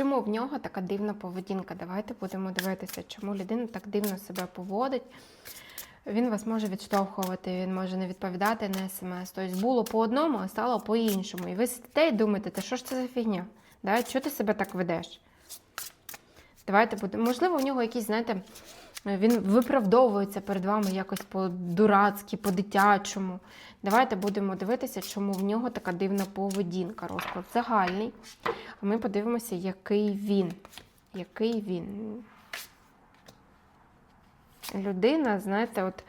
Чому в нього така дивна поведінка? Давайте будемо дивитися, чому людина так дивно себе поводить. Він вас може відштовхувати, він може не відповідати на смс. Тобто було по одному, а стало по іншому. І ви сидите і думаєте, та що ж це за фігня? Да? Чого ти себе так ведеш? Давайте будемо. Можливо, у нього якісь, знаєте, він виправдовується перед вами якось по-дурацьки, по-дитячому. Давайте будемо дивитися, чому в нього така дивна поведінка. Розклад загальний. А ми подивимося, який він. Який він. Людина, знаєте, от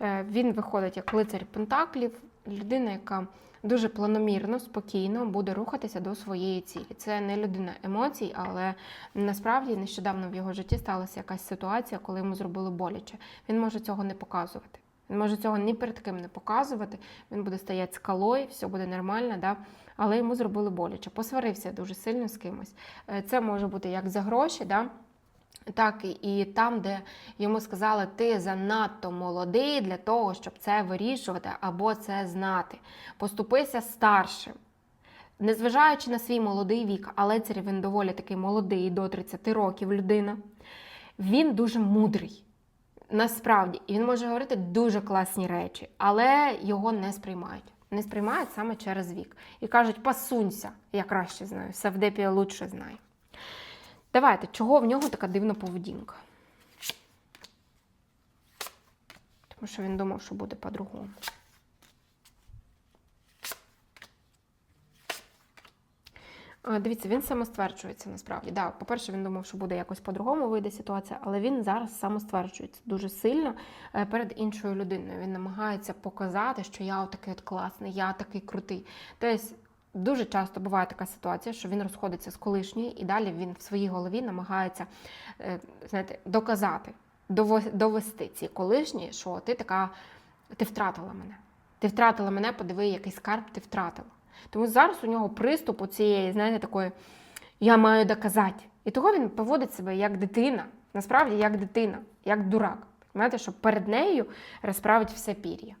е, він виходить як лицар Пентаклів, людина, яка дуже планомірно, спокійно буде рухатися до своєї цілі. Це не людина емоцій, але насправді нещодавно в його житті сталася якась ситуація, коли йому зробили боляче. Він може цього не показувати. Він може цього ні перед ким не показувати. Він буде стояти скалою, все буде нормально, да? але йому зробили боляче. Посварився дуже сильно з кимось. Е, Це може бути як за гроші, да? Так і там, де йому сказали, ти занадто молодий для того, щоб це вирішувати або це знати. Поступися старшим. Незважаючи на свій молодий вік, але це він доволі такий молодий, до 30 років людина. Він дуже мудрий. Насправді, і він може говорити дуже класні речі, але його не сприймають. Не сприймають саме через вік. І кажуть, пасунься, я краще знаю, Савдепія лучше знає. Давайте, чого в нього така дивна поведінка? Тому що він думав, що буде по-другому. Дивіться, він самостверджується насправді. Да, по-перше, він думав, що буде якось по-другому вийде ситуація, але він зараз самостверджується дуже сильно е, перед іншою людиною. Він намагається показати, що я отакий от класний, я такий крутий. Тобто дуже часто буває така ситуація, що він розходиться з колишньою, і далі він в своїй голові намагається е, знаєте, доказати, довести ці колишні, що ти така, ти втратила мене. Ти втратила мене, подиви, який скарб ти втратила. Тому зараз у нього приступ у цієї, знаєте, такої я маю доказати. І того він поводить себе як дитина, насправді як дитина, як дурак. Знаєте, щоб перед нею розправить все пір'я.